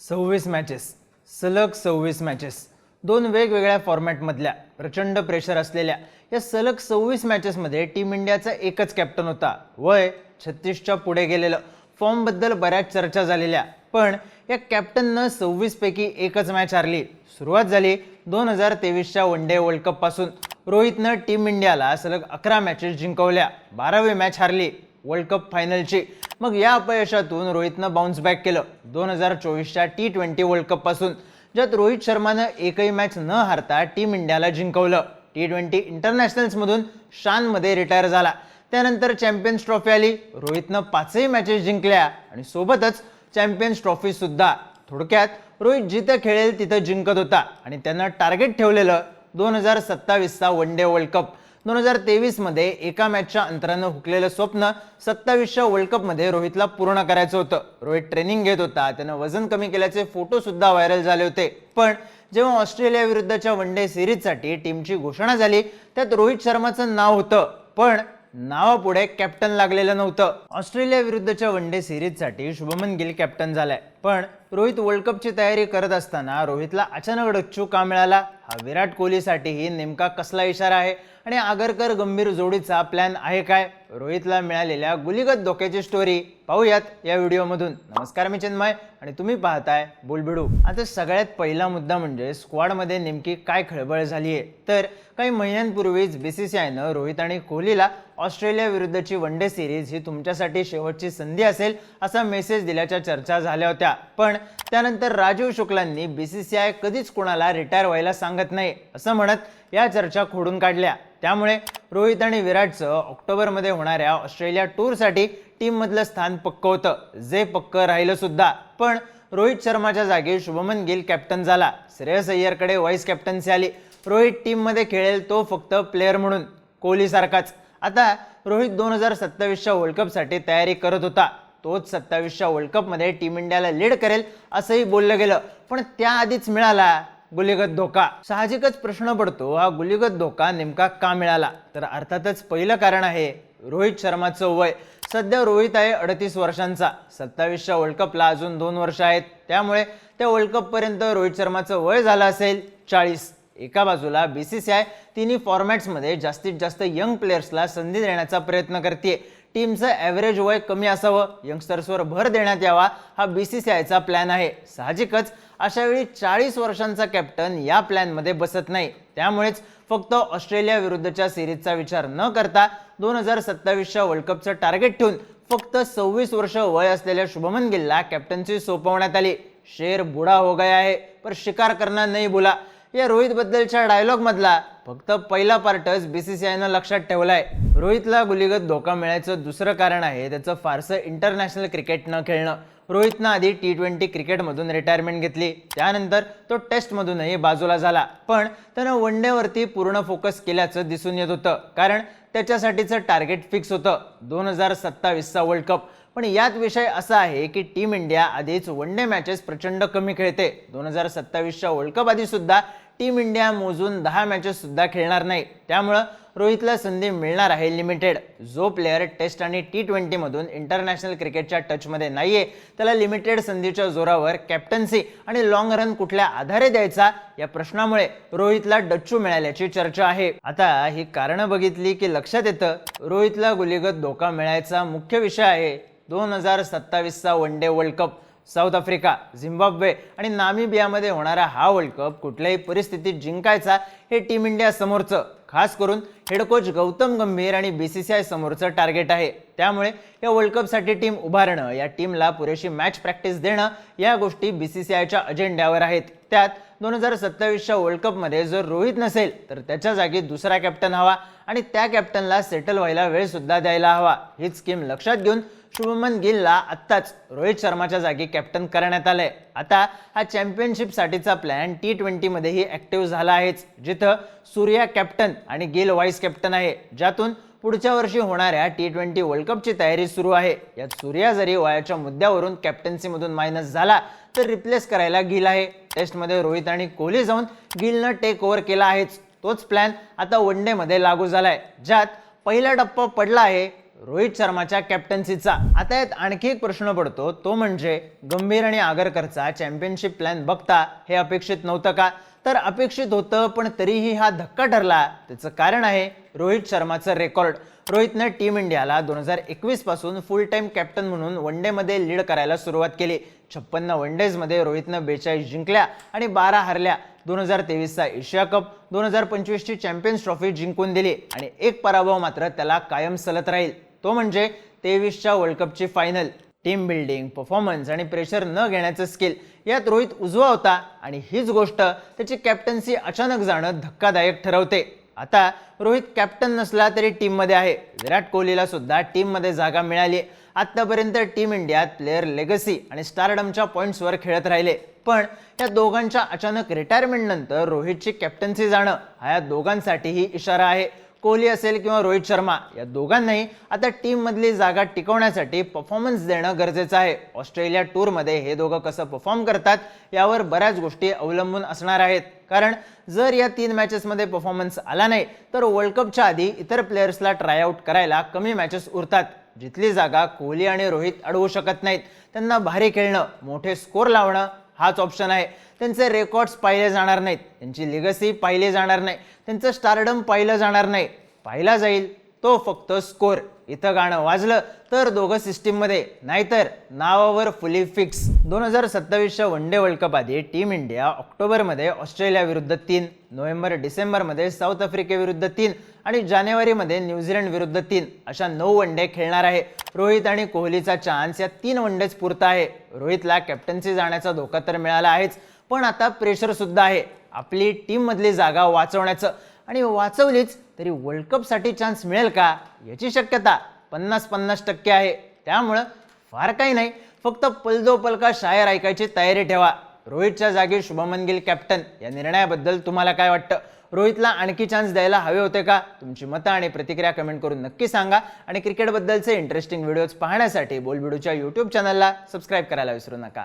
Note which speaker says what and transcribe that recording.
Speaker 1: सव्वीस मॅचेस सलग सव्वीस मॅचेस दोन वेगवेगळ्या फॉर्मॅटमधल्या प्रचंड प्रेशर असलेल्या या सलग सव्वीस मॅचेसमध्ये टीम इंडियाचा एकच कॅप्टन होता. वय छत्तीसच्या पुढे गेलेलं. फॉर्मबद्दल बऱ्याच चर्चा झालेल्या पण या कॅप्टननं सव्वीसपैकी एकच मॅच हारली. सुरुवात झाली दोन हजार तेवीसच्या वन डे वर्ल्ड कपपासून रोहितनं टीम इंडियाला सलग अकरा मॅचेस जिंकवल्या. बारावी मॅच हारली. वर्ल्ड कप फायनलची मग या अपयशातून रोहितनं बाउन्स बॅक केलं. दोन हजार चोवीसच्या टी ट्वेंटी वर्ल्ड कपपासून ज्यात रोहित शर्मानं एकही मॅच न हारता टीम इंडियाला जिंकवलं. टी ट्वेंटी इंटरनॅशनल्समधून शानमध्ये रिटायर झाला. त्यानंतर चॅम्पियन्स ट्रॉफी आली. रोहितनं पाचही मॅचेस जिंकल्या आणि सोबतच चॅम्पियन्स ट्रॉफी सुद्धा. थोडक्यात रोहित जिथं खेळेल तिथं जिंकत होता आणि त्यानं टार्गेट ठेवलेलं दोन हजार सत्तावीसचा वन डे वर्ल्ड कप दोन हजार तेवीसमध्ये एका मॅचच्या अंतरानं हुकलेलं स्वप्न सत्तावीसच्या वर्ल्ड कपमध्ये रोहितला पूर्ण करायचं होतं. रोहित ट्रेनिंग घेत होता. त्यानं वजन कमी केल्याचे फोटो सुद्धा व्हायरल झाले होते. पण जेव्हा ऑस्ट्रेलिया विरुद्धच्या वन डे सिरीजसाठी टीमची घोषणा झाली त्यात रोहित शर्माचं नाव होतं. पण नावापुढे कॅप्टन लागलेलं नव्हतं. ऑस्ट्रेलिया विरुद्धच्या वन डे सिरीजसाठी शुभमन गिल कॅप्टन झालाय. पण रोहित वर्ल्ड कपची तयारी करत असताना रोहितला अचानक डच्चू का मिळाला? हा विराट कोहलीसाठीही नेमका कसला इशारा आहे? आणि आगरकर गंभीर जोडीचा प्लॅन आहे काय? रोहितला मिळालेल्या गुलीगत धोक्याची स्टोरी पाहूयात या व्हिडिओमधून. नमस्कार मी चिन्मय आणि तुम्ही पाहताय बुलबिडू. आता सगळ्यात पहिला मुद्दा म्हणजे स्क्वॉडमध्ये नेमकी काय खळबळ झाली आहे तर काही महिन्यांपूर्वीच बी सी सी आयनं रोहित आणि कोहलीला ऑस्ट्रेलिया विरुद्धची वन डे सिरीज ही तुमच्यासाठी शेवटची संधी असेल असा मेसेज दिल्याच्या चर्चा झाल्या होत्या. पण त्यानंतर राजीव शुक्लांनी बीसीसीआय कधीच कोणाला रिटायर व्हायला सांगत नाही असं म्हणत या चर्चा खोडून काढल्या. त्यामुळे रोहित आणि विराटचं ऑक्टोबरमध्ये होणाऱ्या ऑस्ट्रेलिया टूरसाठी टीममधलं स्थान पक्क होतं जे पक्क राहिलं सुद्धा. पण रोहित शर्माच्या जागी शुभमन गिल कॅप्टन झाला. श्रेयस अय्यरकडे व्हाईस कॅप्टन्सी आली. रोहित टीममध्ये खेळेल तो फक्त प्लेअर म्हणून कोहलीसारखाच. आता रोहित दोन हजार सत्तावीसच्या वर्ल्ड कपसाठी तयारी करत होता. तोच सत्तावीसच्या वर्ल्ड कपमध्ये टीम इंडियाला लीड करेल असंही बोललं गेलं. पण त्याआधीच मिळाला गुलिगत धोका. साहजिकच प्रश्न पडतो हा गुलिगत धोका नेमका का मिळाला? तर अर्थातच पहिलं कारण आहे रोहित शर्माचं वय. सध्या रोहित आहे अडतीस वर्षांचा. सत्तावीसच्या वर्ल्ड कपला अजून दोन वर्ष आहेत. त्यामुळे त्या वर्ल्ड कपपर्यंत रोहित शर्माचं वय झालं असेल चाळीस. एका बाजूला बी सी सी आय तिन्ही फॉर्मॅट्समध्ये जास्तीत जास्त यंग प्लेयर्सला संधी देण्याचा प्रयत्न करते टीमचं ॲव्हरेज वय कमी असावं. यंगस्टर्सवर भर देण्यात यावा. हा बी सी सी आयचा प्लॅन आहे. साहजिकच अशावेळी चाळीस वर्षांचा कॅप्टन या प्लॅनमध्ये बसत नाही. त्यामुळेच फक्त ऑस्ट्रेलिया विरुद्धच्या सिरीजचा विचार न करता दोन हजार सत्तावीसच्या वर्ल्ड कपचं टार्गेट ठेवून फक्त सव्वीस वर्ष वय असलेल्या शुभमन गिलला कॅप्टन्सी सोपवण्यात आली. शेर बुडा हो गया आहे पर शिकार करणार नाही बोला या रोहित बद्दलच्या डायलॉग मधला फक्त पहिला पार्टच बीसीसीआयनं लक्षात ठेवलाय. रोहितला गुलीगत धोका मिळायचं दुसरं कारण आहे त्याचं फारसं इंटरनॅशनल क्रिकेट न खेळणं. रोहितनं आधी टी ट्वेंटी क्रिकेटमधून रिटायरमेंट घेतली. त्यानंतर तो टेस्टमधूनही बाजूला झाला. पण त्यानं वन डेवरती पूर्ण फोकस केल्याचं दिसून येत होतं. कारण त्याच्यासाठीचं टार्गेट फिक्स होतं. दोन हजार सत्तावीसचा वर्ल्ड कप पण यात विषय असा आहे की टीम इंडिया आधीच वन डे मॅचेस प्रचंड कमी खेळते. दोन हजार सत्तावीसच्या वर्ल्ड कप आधी सुद्धा टीम इंडिया मोजून दहा मॅचेस सुद्धा खेळणार नाही. त्यामुळं रोहितला संधी मिळणार आहे लिमिटेड जो प्लेअर टेस्ट आणि टी ट्वेंटीमधून इंटरनॅशनल क्रिकेटच्या टचमध्ये नाहीये त्याला लिमिटेड संधीच्या जोरावर कॅप्टन्सी आणि लॉंग रन कुठल्या आधारे द्यायचा या प्रश्नामुळे रोहितला डच्चू मिळाल्याची चर्चा आहे. आता ही कारणं बघितली की लक्षात येतं रोहितला गुलिगत धोका मिळायचा मुख्य विषय आहे. दोन हजार सत्तावीसचा one day world cup South Africa Zimbabwe आणि नामिबियामध्ये होणारा हा वर्ल्ड कप कुठल्याही परिस्थितीत जिंकायचा हे टीम इंडिया समोरचं. खास करून हेड कोच गौतम गंभीर आणि बी सी सी आय समोरचं टार्गेट आहे. त्यामुळे या वर्ल्ड कपसाठी टीम उभारणं या टीमला पुरेशी मॅच प्रॅक्टिस देणं या गोष्टी बी सी सी आयच्या अजेंड्यावर आहेत. त्यात दोन हजार सत्तावीसच्या वर्ल्ड कपमध्ये जर रोहित नसेल तर त्याच्या जागी दुसरा कॅप्टन हवा आणि त्या कॅप्टनला सेटल व्हायला वेळसुद्धा द्यायला हवा. ही स्कीम लक्षात घेऊन शुभमन गिलला आत्ताच रोहित शर्माच्या जागी कॅप्टन करण्यात आलंय. आता हा चॅम्पियनशिपसाठीचा प्लॅन टी ट्वेंटीमध्येही ॲक्टिव्ह झाला आहेच जिथं सूर्या कॅप्टन आणि गिल व्हाईस कॅप्टन आहे ज्यातून पुढच्या वर्षी होणाऱ्या टी ट्वेंटी वर्ल्ड कपची तयारी सुरू आहे. यात सूर्या जरी वयाच्या मुद्द्यावरून कॅप्टन्सीमधून मायनस झाला तर रिप्लेस करायला गिल आहे. टेस्टमध्ये रोहित आणि कोहली जाऊन गिलनं टेक ओव्हर केला आहेच. तोच प्लॅन आता वन डेमध्ये लागू झालाय ज्यात पहिला टप्पा पडला आहे रोहित शर्माच्या कॅप्टन्सीचा आता यात आणखी एक प्रश्न पडतो. तो म्हणजे गंभीर आणि आगरकरचा चॅम्पियनशिप प्लॅन बघता हे अपेक्षित नव्हतं का? तर अपेक्षित होतं पण तरीही हा धक्का ठरला. त्याचं कारण आहे रोहित शर्माचं रेकॉर्ड रोहितनं टीम इंडियाला दोन हजार एकवीसपासून फुल टाईम कॅप्टन म्हणून वन डेमध्ये लीड करायला सुरुवात केली. छप्पन्न वन डेजमध्ये रोहितनं बेचाळीस जिंकल्या आणि बारा हरल्या. दोन हजार तेवीसचा एशिया कप दोन हजार पंचवीसची चॅम्पियन्स ट्रॉफी जिंकून दिली. आणि एक पराभव मात्र त्याला कायम सलत राहील. तो म्हणजे तेवीसच्या वर्ल्ड कपची फायनल टीम बिल्डिंग परफॉर्मन्स आणि प्रेशर न घेण्याचं स्किल यात रोहित उजवा होता आणि हीच गोष्ट त्याची कॅप्टन्सी अचानक जाणं धक्कादायक ठरवते. आता रोहित कॅप्टन नसला तरी टीममध्ये आहे. विराट कोहलीला सुद्धा टीममध्ये जागा मिळाली आत्तापर्यंत टीम इंडियात प्लेअर लेगसी आणि स्टारडमच्या पॉईंट्सवर खेळत राहिले. पण या दोघांच्या अचानक रिटायरमेंटनंतर रोहितची कॅप्टन्सी जाणं हा या दोघांसाठीही इशारा आहे. कोहली असेल किंवा रोहित शर्मा या दोघांनाही आता टीममधली जागा टिकवण्यासाठी परफॉर्मन्स देणं गरजेचं आहे. ऑस्ट्रेलिया टूरमध्ये हे दोघं कसं परफॉर्म करतात यावर बऱ्याच गोष्टी अवलंबून असणार आहेत. कारण जर या तीन मॅचेसमध्ये परफॉर्मन्स आला नाही तर वर्ल्ड कपच्या आधी इतर प्लेयर्सला ट्रायआउट करायला कमी मॅचेस उरतात. जिथली जागा कोहली आणि रोहित अडवू शकत नाहीत. त्यांना भारी खेळणं मोठे स्कोर लावणं हाच ऑप्शन आहे. त्यांचे रेकॉर्ड्स पाहिले जाणार नाहीत. त्यांची लिगसी पाहिली जाणार नाही. त्यांचं स्टारडम पाहिलं जाणार नाही. पाहिला जाईल. तो फक्त स्कोर इथं गाणं वाजलं तर दोघं सिस्टीममध्ये नाहीतर नावावर फुली फिक्स दोन हजार सत्तावीसच्या वन डे वर्ल्ड कप आधी टीम इंडिया ऑक्टोबरमध्ये ऑस्ट्रेलियाविरुद्ध तीन नोव्हेंबर डिसेंबरमध्ये साऊथ आफ्रिकेविरुद्ध तीन आणि जानेवारीमध्ये न्यूझीलंड विरुद्ध तीन अशा नऊ वन डे खेळणार आहे. रोहित आणि कोहलीचा चान्स या तीन वन डेच पुरता आहे. रोहितला कॅप्टन्सी जाण्याचा धोका तर मिळाला आहेच पण आता प्रेशर सुद्धा आहे. आपली टीममधली जागा वाचवण्याचं. आणि वाचवलीच तरी वर्ल्ड कपसाठी चान्स मिळेल का? याची शक्यता पन्नास पन्नास टक्के आहे. त्यामुळं फार काही नाही. फक्त पलदो पलका शायर ऐकायची तयारी ठेवा. रोहितच्या जागी शुभमन गिल कॅप्टन या निर्णयाबद्दल तुम्हाला काय वाटतं? रोहितला आणखी चान्स द्यायला हवे होते का? तुमची मतं आणि प्रतिक्रिया कमेंट करून नक्की सांगा. आणि क्रिकेटबद्दलचे इंटरेस्टिंग व्हिडिओज पाहण्यासाठी बोलबिडूच्या यूट्यूब चॅनलला सबस्क्राईब करायला विसरू नका.